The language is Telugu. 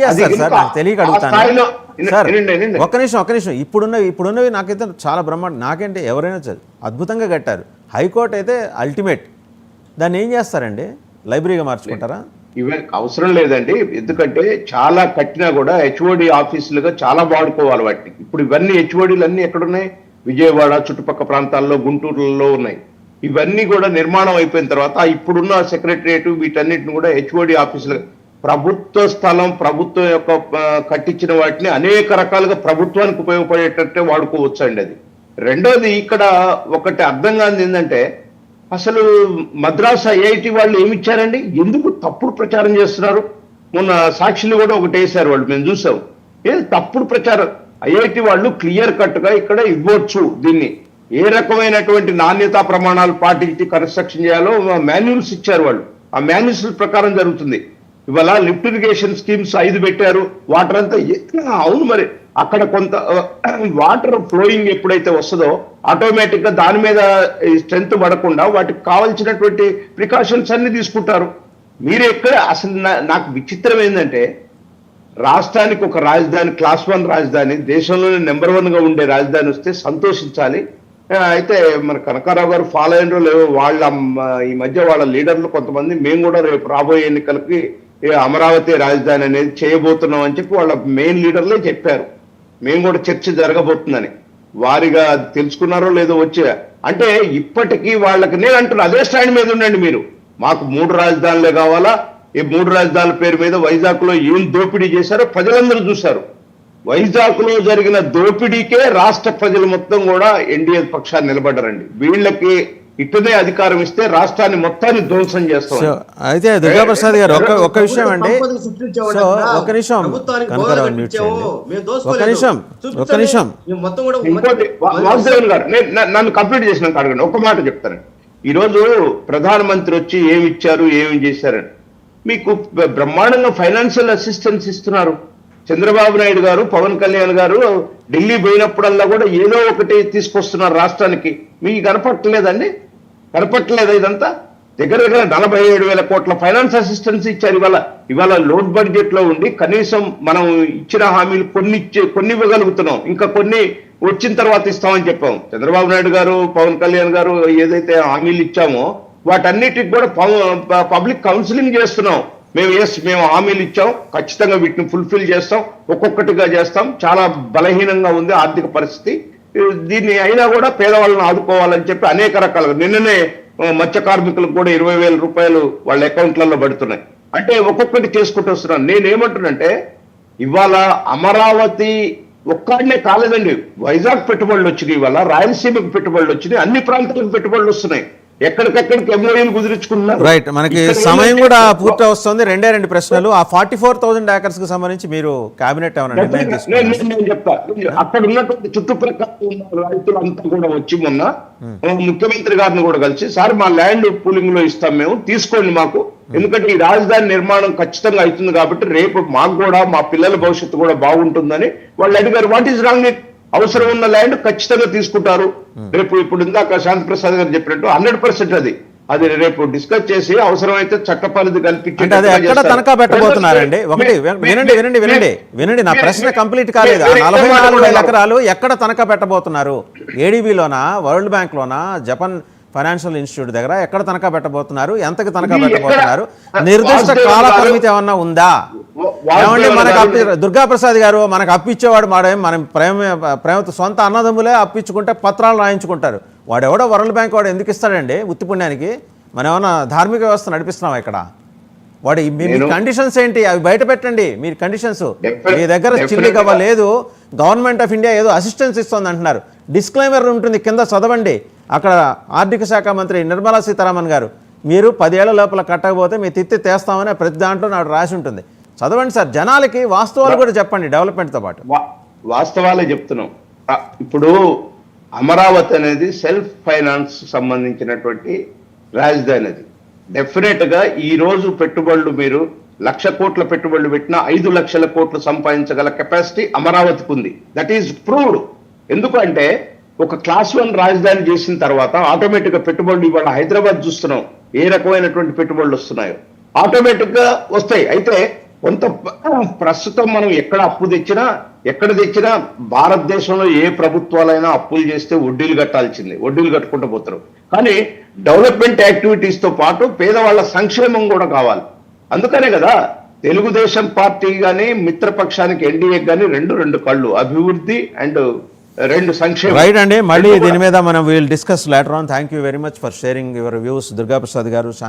చేస్తారు సార్ నాకు తెలియక అడుగుతాను. సార్. ఒక్క నిమిషం ఒక్క నిమిషం. ఇప్పుడున్నవి ఇప్పుడున్నవి నాకైతే చాలా బ్రహ్మాండ. నాకేంటి ఎవరైనా చ- అద్భుతంగా కట్టారు. హైకోర్టు అయితే అల్టిమేట్ దాన్ని ఏం చేస్తారండి? లైబ్రరీగా మార్చుకుంటారా? ఇవే అవసరం లేదండి. ఎందుకంటే చాలా కట్టినా కూడా హెచ్ఓడి ఆఫీసులుగా చాలా వాడుకోవాలి వాటిని. ఇప్పుడు ఇవన్నీ హెచ్ఓడీలు అన్ని ఎక్కడున్నాయి? విజయవాడ చుట్టుపక్కల ప్రాంతాల్లో గుంటూరులో ఉన్నాయి. ఇవన్నీ కూడా నిర్మాణం అయిపోయిన తర్వాత ఇప్పుడున్న సెక్రటరియట్ వీటన్నిటిని కూడా హెచ్ఓడి ఆఫీసులు ప్రభుత్వ స్థలం ప్రభుత్వం యొక్క కట్టించిన వాటిని అనేక రకాలుగా ప్రభుత్వానికి ఉపయోగపడేటట్టే వాడుకోవచ్చు అండి అది. రెండోది ఇక్కడ ఒకటి అర్థం కానిది ఏంటంటే అసలు మద్రాసు ఐఐటి వాళ్ళు ఏమి ఇచ్చారండి ఎందుకు తప్పుడు ప్రచారం చేస్తున్నారు? మొన్న సాక్షులు కూడా ఒకటి వేశారు వాళ్ళు మేము చూసాం. ఏది తప్పుడు ప్రచారం? ఐఐటి వాళ్ళు క్లియర్ కట్గా ఇక్కడ ఇవ్వచ్చు దీన్ని. ఏ రకమైనటువంటి నాణ్యతా ప్రమాణాలు పాటించి కన్స్ట్రక్షన్ చేయాలో మాన్యువల్స్ ఇచ్చారు వాళ్ళు. ఆ మాన్యువల్స్ ప్రకారం జరుగుతుంది. ఇవాళ లిఫ్ట్ ఇరిగేషన్ స్కీమ్స్ ఐదు పెట్టారు. వాటర్ అంతా అవును మరి. అక్కడ కొంత వాటర్ ఫ్లోయింగ్ ఎప్పుడైతే వస్తుందో ఆటోమేటిక్గా దాని మీద స్ట్రెంత్ పడకుండా వాటికి కావాల్సినటువంటి ప్రికాషన్స్ అన్ని తీసుకుంటారు. మీరు ఎక్కడ అసలు నా- నాకు విచిత్రం ఏంటంటే రాష్ట్రానికి ఒక రాజధాని క్లాస్ వన్ రాజధాని దేశంలోనే నెంబర్ వన్గా ఉండే రాజధాని వస్తే సంతోషించాలి. అయితే మన కనకారావు గారు ఫాలో అయిన లేవో వాళ్ళ ఈ మధ్య వాళ్ళ లీడర్లు కొంతమంది మేము కూడా రేపు రాబోయే ఎన్నికలకి అమరావతి రాజధాని అనేది చేయబోతున్నాం అని చెప్పి వాళ్ళ మెయిన్ లీడర్లే చెప్పారు. మేము కూడా చర్చ జరగబోతుందని. వారిగా తెలుసుకున్నారో లేదో వచ్చే. అంటే ఇప్పటికీ వాళ్ళకి నేను అంటున్నా అదే స్టాండ్ మీద ఉండండి మీరు. మాకు మూడు రాజధానులే కావాలా? ఈ మూడు రాజధానుల పేరు మీద వైజాగ్లో ఏం దోపిడీ చేశారో ప్రజలందరూ చూశారు. వైజాగ్లో జరిగిన దోపిడీకే రాష్ట్ర ప్రజలు మొత్తం కూడా ఎన్డీఏ పక్షాన్ని నిలబడ్డారండి. వీళ్ళకి ఇటునే అధికారం ఇస్తే రాష్ట్రాన్ని మొత్తాన్ని ధ్వంసం చేస్తాం అయితే దుర్గాప్రసాద్ గారు ఒక్క ఒక్క విషయం అండి. సో. ఒక్క నిమిషం దోసుకోలేదు. నిమిషం చూపించండి. నిమిషం. ఇంకోటి వాసుదేవన్ గారు నన్ను కంప్లీట్ చేసినాక అడగండి. ఒక మాట చెప్తాను. ఈ రోజు ప్రధానమంత్రి వచ్చి ఏమి ఇచ్చారు ఏమి చేశారని. మీకు బ్రహ్మాండంగా ఫైనాన్షియల్ అసిస్టెన్స్ ఇస్తున్నారు. చంద్రబాబు నాయుడు గారు పవన్ కళ్యాణ్ గారు ఢిల్లీ పోయినప్పుడల్లా కూడా ఏదో ఒకటి తీసుకొస్తున్నారు రాష్ట్రానికి. మీకు కనపట్టలేదండి కనపట్టలేదా ఇదంతా. దగ్గర దగ్గర నలభై ఏడు వేల కోట్ల ఫైనాన్స్ అసిస్టెన్స్ ఇచ్చారు ఇవాళ. ఇవాళ లోడ్ బడ్జెట్లో ఉండి కనీసం మనం ఇచ్చిన హామీలు కొన్ని ఇచ్చే కొన్ని ఇవ్వగలుగుతున్నాం. ఇంకా కొన్ని వచ్చిన తర్వాత ఇస్తామని చెప్పాం. చంద్రబాబు నాయుడు గారు పవన్ కళ్యాణ్ గారు ఏదైతే హామీలు ఇచ్చామో వాటన్నిటికి కూడా పబ్లిక్ కౌన్సిలింగ్ చేస్తున్నాం. మేము ఎస్ మేము హామీలు ఇచ్చాం. ఖచ్చితంగా వీటిని ఫుల్ఫిల్ చేస్తాం. ఒక్కొక్కటిగా చేస్తాం. చాలా బలహీనంగా ఉంది ఆర్థిక పరిస్థితి. దీన్ని అయినా కూడా పేదవాళ్ళని ఆదుకోవాలని చెప్పి అనేక రకాలుగా నిన్ననే మత్స్య కార్మికులకు కూడా ఇరవై వేల రూపాయలు వాళ్ళ అకౌంట్లలో పడుతున్నాయి. అంటే ఒక్కొక్కటి చేసుకుంటూ వస్తున్నాను. నేనేమంటున్నంటే ఇవాళ అమరావతి ఒక్కడనే కాలేదండి. వైజాగ్ పెట్టుబడులు వచ్చినాయి ఇవాళ రాయలసీమకు పెట్టుబడులు వచ్చినాయి. అన్ని ప్రాంతాలకు పెట్టుబడులు వస్తున్నాయి. ఎక్కడికెక్కడికి ఎంఓఏలు కుదిరించుకున్నారు. రైట్ మనకి సమయం కూడా పూర్తి వస్తుంది రెండే రెండు ప్రశ్నలు. ఆ ఫార్టీ ఫోర్ థౌసండ్ ఏకర్స్కి సంబంధించి మీరు కేబినెట్ నేను చెప్తా. అక్కడ ఉన్నటువంటి చుట్టుప్రక్కల ఉన్న రైతులంతా కూడా వచ్చి మొన్న ఆ, ముఖ్యమంత్రి గారిని కూడా కలిసి సార్ మా ల్యాండ్ పూలింగ్లో ఇస్తాం మేము తీసుకోండి మాకు. ఎందుకంటే ఈ రాజధాని నిర్మాణం ఖచ్చితంగా అవుతుంది కాబట్టి రేపు మాకు కూడా మా పిల్లల భవిష్యత్తు కూడా బాగుంటుందని వాళ్ళు అడిగారు. వాట్ ఈస్ రాంగ్ అవసరం ఉన్న ల్యాండ్ ఖచ్చితంగా తీసుకుంటారు. రేపు ఇప్పుడు ఇందాక శాంతి ప్రసాద్ గారు చెప్పినట్టు హండ్రెడ్ పర్సెంట్ అది. అది రేపు డిస్కస్ చేసి అవసరమైతే చట్ట పరిధి కల్పించి తనఖా పెట్టబోతున్నారండి. ఒకటి వినండి వినండి వినండి వినండి. నా ప్రశ్న కంప్లీట్ కాలేదు. నలభై నాలుగు వేల ఎకరాలు ఎక్కడ తనఖా పెట్టబోతున్నారు? ఏడీబీలోనా వరల్డ్ బ్యాంక్ లోనా జపాన్ ఫైనాన్షియల్ ఇన్స్టిట్యూట్ దగ్గర ఎక్కడ తనఖా పెట్టబోతున్నారు? ఎంతకి తనఖా? పెట్టబోతున్నారు? నిర్దిష్ట కాల పరిమితి ఏమన్నా ఉందా? మనకు అప్పి దుర్గా ప్రసాద్ గారు మనకు అప్పిచ్చేవాడు మాడే మనం ప్రేమ ప్రేమతో సొంత అన్నదమ్ములే అప్పించుకుంటే పత్రాలు రాయించుకుంటారు. వాడు ఎవడో వరల్డ్ బ్యాంక్ వాడు ఎందుకు ఇస్తాడండి ఉత్తి పుణ్యానికి? మనం ఏమన్నా ధార్మిక వ్యవస్థ నడిపిస్తున్నాం ఇక్కడ? వాడు మీ కండిషన్స్ ఏంటి? అవి బయట పెట్టండి మీ కండిషన్స్ మీ దగ్గర చిల్లి లేదు. గవర్నమెంట్ ఆఫ్ ఇండియా ఏదో అసిస్టెన్స్ ఇస్తుంది అంటున్నారు. డిస్క్లైమర్ ఉంటుంది కింద చదవండి. అక్కడ ఆర్థిక శాఖ మంత్రి నిర్మలా సీతారామన్ గారు మీరు పదేళ్ళ లోపల కట్టకపోతే మీ తిత్తి తీస్తామని ప్రతి దాంట్లో నాడు రాసి ఉంటుంది. చదవండి సార్. జనాలకి వాస్తవాలు కూడా చెప్పండి డెవలప్మెంట్తో పాటు. వాస్తవాలే చెప్తున్నాం. ఇప్పుడు అమరావతి అనేది సెల్ఫ్ ఫైనాన్స్ సంబంధించినటువంటి రాజధాని అది డెఫినెట్గా ఈ రోజు పెట్టుబడులు మీరు లక్ష కోట్ల పెట్టుబడులు పెట్టినా ఐదు లక్షల కోట్లు సంపాదించగల కెపాసిటీ అమరావతికి ఉంది. దట్ ఈజ్ ప్రూవ్డ్ ఎందుకంటే ఒక క్లాస్ వన్ రాజధాని చేసిన తర్వాత ఆటోమేటిక్గా పెట్టుబడులు ఇవాళ హైదరాబాద్ చూస్తున్నాం. ఏ రకమైనటువంటి పెట్టుబడులు వస్తున్నాయో. ఆటోమేటిక్గా వస్తాయి. అయితే కొంత ప్రస్తుతం మనం ఎక్కడ అప్పు తెచ్చినా ఎక్కడ తెచ్చినా భారతదేశంలో ఏ ప్రభుత్వాలైనా అప్పులు చేస్తే వడ్డీలు కట్టాల్సిందే వడ్డీలు కట్టుకుంటూ పోతారు. కానీ డెవలప్మెంట్ యాక్టివిటీస్తో పాటు పేదవాళ్ళ సంక్షేమం కూడా కావాలి. అందుకనే కదా తెలుగుదేశం పార్టీ గాని మిత్రపక్షానికి ఎన్డీఏ గాని రెండు రెండు కళ్ళు అభివృద్ధి అండ్ రెండు సంక్షేమం. రైట్ అండి. మళ్ళీ దీని మీద మనం we'll discuss later on thank you very much for sharing your views Durgaprasad గారు